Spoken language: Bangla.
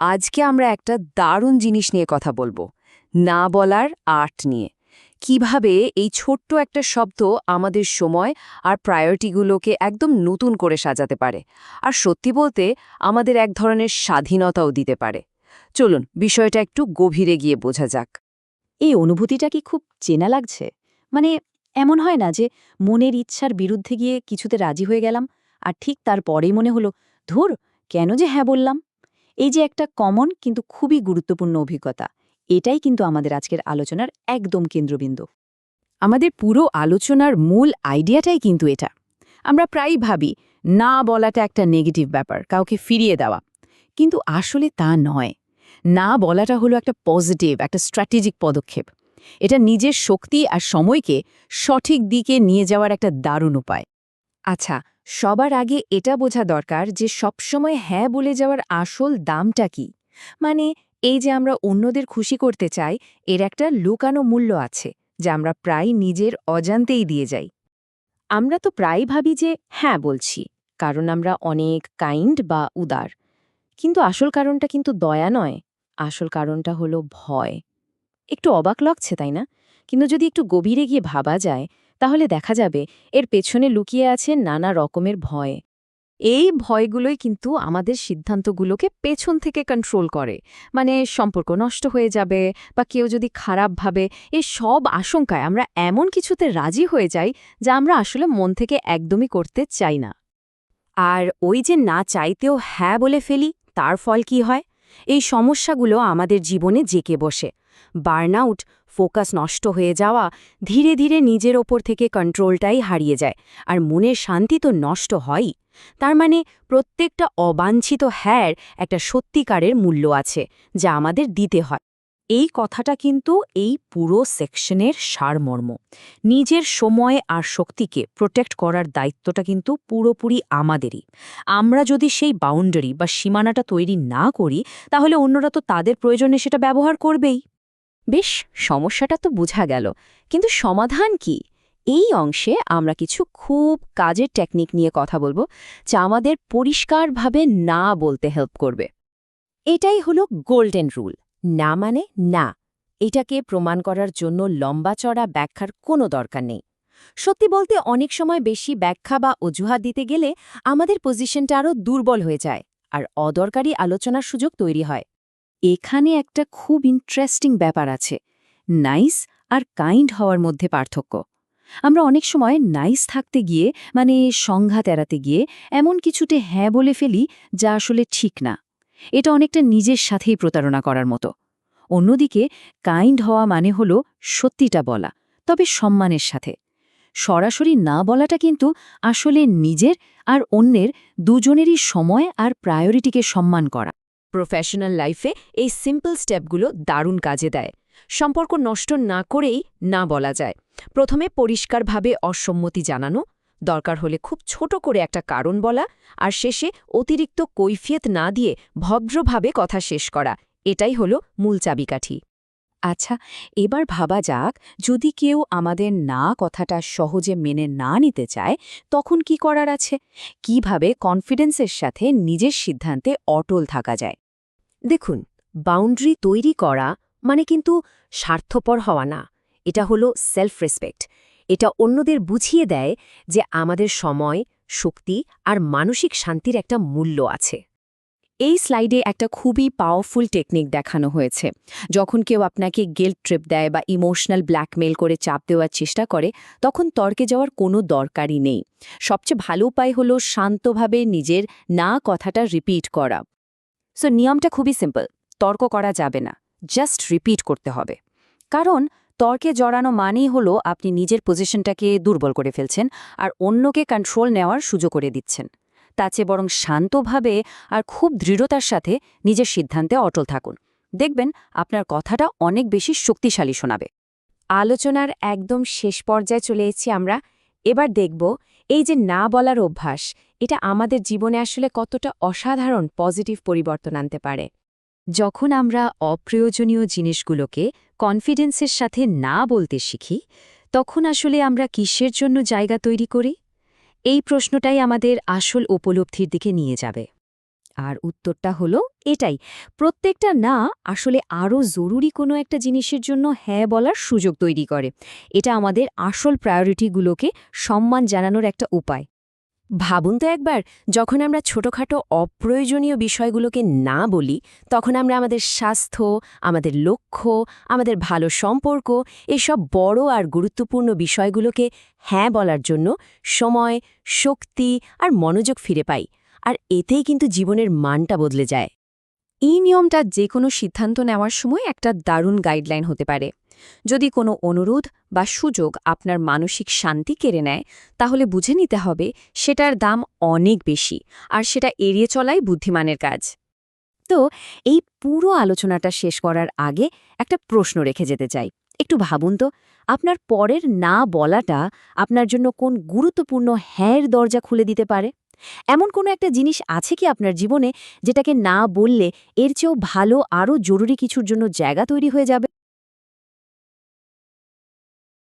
আজকে আমরা একটা দারুণ জিনিস নিয়ে কথা বলব, না বলার আর্ট নিয়ে। কীভাবে এই ছোট্ট একটা শব্দ আমাদের সময় আর প্রায়োরিটিগুলোকে একদম নতুন করে সাজাতে পারে আর সত্যি বলতে আমাদের এক ধরনের স্বাধীনতাও দিতে পারে। চলুন, বিষয়টা একটু গভীরে গিয়ে বোঝা যাক। এই অনুভূতিটা কি খুব চেনা লাগছে? মানে এমন হয় না যে মনের ইচ্ছার বিরুদ্ধে গিয়ে কিছুতে রাজি হয়ে গেলাম আর ঠিক তারপরেই মনে হলো, ধুর, কেন যে হ্যাঁ বললাম? এই যে একটা কমন কিন্তু খুবই গুরুত্বপূর্ণ অভিজ্ঞতা, এটাই কিন্তু আমাদের আজকের আলোচনার একদম কেন্দ্রবিন্দু। আমাদের পুরো আলোচনার মূল আইডিয়াটাই কিন্তু এটা। আমরা প্রায়ই ভাবি, না বলাটা একটা নেগেটিভ ব্যাপার, কাউকে ফিরিয়ে দেওয়া। কিন্তু আসলে তা নয়। না বলাটা হলো একটা পজিটিভ একটা স্ট্র্যাটেজিক পদক্ষেপ। এটা নিজের শক্তি আর সময়কে সঠিক দিকে নিয়ে যাওয়ার একটা দারুণ উপায়। আচ্ছা সবার আগে এটা বোঝা দরকার যে সবসময় হ্যাঁ বলে যাওয়ার আসল দামটা কি। মানে এই যে আমরা অন্যদের খুশি করতে চাই, এর একটা লুকানো মূল্য আছে, যা আমরা প্রায় নিজের অজান্তেই দিয়ে যাই। আমরা তো প্রায় ভাবি যে হ্যাঁ বলছি, কারণ আমরা অনেক কাইন্ড বা উদার। কিন্তু আসল কারণটা কিন্তু দয়া নয়, আসল কারণটা হলো ভয়। একটু অবাক লাগছে, তাই না? কিন্তু যদি একটু গভীরে গিয়ে ভাবা যায় তাহলে দেখা যাবে, এর পেছনে লুকিয়ে আছে নানা রকমের ভয়। এই ভয়গুলোই কিন্তু আমাদের সিদ্ধান্তগুলোকে পেছন থেকে কন্ট্রোল করে। মানে সম্পর্ক নষ্ট হয়ে যাবে বা কেউ যদি খারাপ ভাবে এই সব আশঙ্কায় আমরা এমন কিছুতে রাজি হয়ে যাই যা আমরা আসলে মন থেকে একদমই করতে চাই না। আর ওই যে না চাইতেও হ্যাঁ বলে ফেলি, তার ফল কি হয়? এই সমস্যাগুলো আমাদের জীবনে জেকে বসে। বার্নআউট ফোকাস নষ্ট হয়ে যাওয়া ধীরে ধীরে নিজের ওপর থেকে কন্ট্রোলটাই হারিয়ে যায়, আর মনের শান্তি তো নষ্ট হয়ই। তার মানে প্রত্যেকটা অবাঞ্ছিত হ্যার একটা সত্যিকারের মূল্য আছে, যা আমাদের দিতে হয়। এই কথাটা কিন্তু এই পুরো সেকশনের সারমর্ম। নিজের সময় আর শক্তিকে প্রোটেক্ট করার দায়িত্বটা কিন্তু পুরোপুরি আমাদেরই। আমরা যদি সেই বাউন্ডারি বা সীমানাটা তৈরি না করি, তাহলে অন্যরা তো তাদের প্রয়োজনে সেটা ব্যবহার করবেই। বেশ, সমস্যাটা তো বোঝা গেল। কিন্তু সমাধান কি? এই অংশে আমরা কিছু খুব কাজের টেকনিক নিয়ে কথা বলব, যা আমাদের পরিষ্কারভাবে না বলতে হেল্প করবে। এটাই হলো গোল্ডেন রুল না মানে না। এটাকে প্রমাণ করার জন্য লম্বা চড়া ব্যাখ্যার কোনো দরকার নেই। সত্যি বলতে অনেক সময় বেশি ব্যাখ্যা বা অজুহাত দিতে গেলে আমাদের পজিশনটা আরও দুর্বল হয়ে যায়, আর অদরকারি আলোচনার সুযোগ তৈরি হয়। এখানে একটা খুব ইন্টারেস্টিং ব্যাপার আছে। নাইস আর কাইন্ড হওয়ার মধ্যে পার্থক্য। আমরা অনেক সময় নাইস থাকতে গিয়ে মানে সংঘাত এড়াতে গিয়ে, এমন কিছুতে হ্যাঁ বলে ফেলি যা আসলে ঠিক না। এটা অনেকটা নিজের সাথেই প্রতারণা করার মতো। অন্যদিকে কাইন্ড হওয়া মানে হল সত্যিটা বলা, তবে সম্মানের সাথে। সরাসরি না বলাটা কিন্তু আসলে নিজের আর অন্যের দুজনেরই সময় আর প্রায়োরিটিকে সম্মান করা। প্রফেশনাল লাইফে এই সিম্পল স্টেপগুলো দারুণ কাজে দেয়। সম্পর্ক নষ্ট না করেই না বলা যায়। প্রথমে পরিষ্কারভাবে অসম্মতি জানানো, দরকার হলে খুব ছোট করে একটা কারণ বলা, আর শেষে অতিরিক্ত কৈফিয়ত না দিয়ে ভদ্রভাবে কথা শেষ করা। এটাই হলো মূল চাবিকাঠি। আচ্ছা এবার ভাবা যাক, যদি কেউ আমাদের না কথাটা সহজে মেনে না নিতে চায়, তখন কি করার আছে? কীভাবে কনফিডেন্সের সাথে নিজের সিদ্ধান্তে অটল থাকা যায়? দেখুন বাউন্ডারি তৈরি করা মানে কিন্তু স্বার্থপর হওয়া না, এটা হলো সেলফ রেসপেক্ট এটা অন্যদের বুঝিয়ে দেয় যে আমাদের সময়, শক্তি আর মানসিক শান্তির একটা মূল্য আছে। এই স্লাইডে একটা খুবই পাওয়ারফুল টেকনিক দেখানো হয়েছে। যখন কেউ আপনাকে গিল্ট ট্রিপ দেয় বা ইমোশনাল ব্ল্যাকমেল করে চাপ দেওয়ার চেষ্টা করে, তখন তর্কে যাওয়ার কোনো দরকারই নেই। সবচেয়ে ভালো উপায় হলো শান্তভাবে নিজের না কথাটা রিপিট করা। সো নিয়মটা খুবই সিম্পল তর্ক করা যাবে না। জাস্ট রিপিট করতে হবে। কারণ, তর্কে জড়ানো মানেই হলো আপনি নিজের পজিশনটাকে দুর্বল করে ফেলছেন আর অন্যকে কন্ট্রোল নেওয়ার সুযোগ করে দিচ্ছেন। তার চেয়ে বরং শান্তভাবে আর খুব দৃঢ়তার সাথে নিজের সিদ্ধান্তে অটল থাকুন। দেখবেন আপনার কথাটা অনেক বেশি শক্তিশালী শোনাবে। আলোচনার একদম শেষ পর্যায়ে চলে এসেছি আমরা। এবার দেখব এই যে না বলার অভ্যাস, এটা আমাদের জীবনে আসলে কতটা অসাধারণ পজিটিভ পরিবর্তন আনতে পারে। যখন আমরা অপ্রয়োজনীয় জিনিসগুলোকে কনফিডেন্সের সাথে না বলতে শিখি, তখন আসলে আমরা কিসের জন্য জায়গা তৈরি করি? এই প্রশ্নটাই আমাদের আসল উপলব্ধির দিকে নিয়ে যাবে। আর উত্তরটা হলো এটাই, প্রত্যেকটা না আসলে আরও জরুরি কোনো একটা জিনিসের জন্য হ্যাঁ বলার সুযোগ তৈরি করে। এটা আমাদের আসল প্রায়োরিটিগুলোকে সম্মান জানানোর একটা উপায়। ভাবুন তো একবার, যখন আমরা ছোটখাটো অপ্রয়োজনীয় বিষয়গুলোকে না বলি, তখন আমরা আমাদের স্বাস্থ্য, আমাদের লক্ষ্য, আমাদের ভালো সম্পর্ক, এসব বড় আর গুরুত্বপূর্ণ বিষয়গুলোকে হ্যাঁ বলার জন্য সময়, শক্তি আর মনোযোগ ফিরে পাই, আর এতেই কিন্তু জীবনের মানটা বদলে যায়। এই নিয়মটা যে কোনো সিদ্ধান্ত নেওয়ার সময় একটা দারুণ গাইডলাইন হতে পারে। যদি কোনো অনুরোধ বা সুযোগ আপনার মানসিক শান্তি কেড়ে নেয়, তাহলে বুঝে নিতে হবে সেটার দাম অনেক বেশি আর সেটা এড়িয়ে চলাই বুদ্ধিমানের কাজ। তো এই পুরো আলোচনাটা শেষ করার আগে একটা প্রশ্ন রেখে যেতে চাই। একটু ভাবুন তো, আপনার পরের না বলাটা আপনার জন্য কোন গুরুত্বপূর্ণ হ্যাঁর দরজা খুলে দিতে পারে? এমন কোনো একটা জিনিস আছে কি আপনার জীবনে যেটাকে না বললে এর চেয়েও ভালো আরও জরুরি কিছুর জন্য জায়গা তৈরি হয়ে যাবে?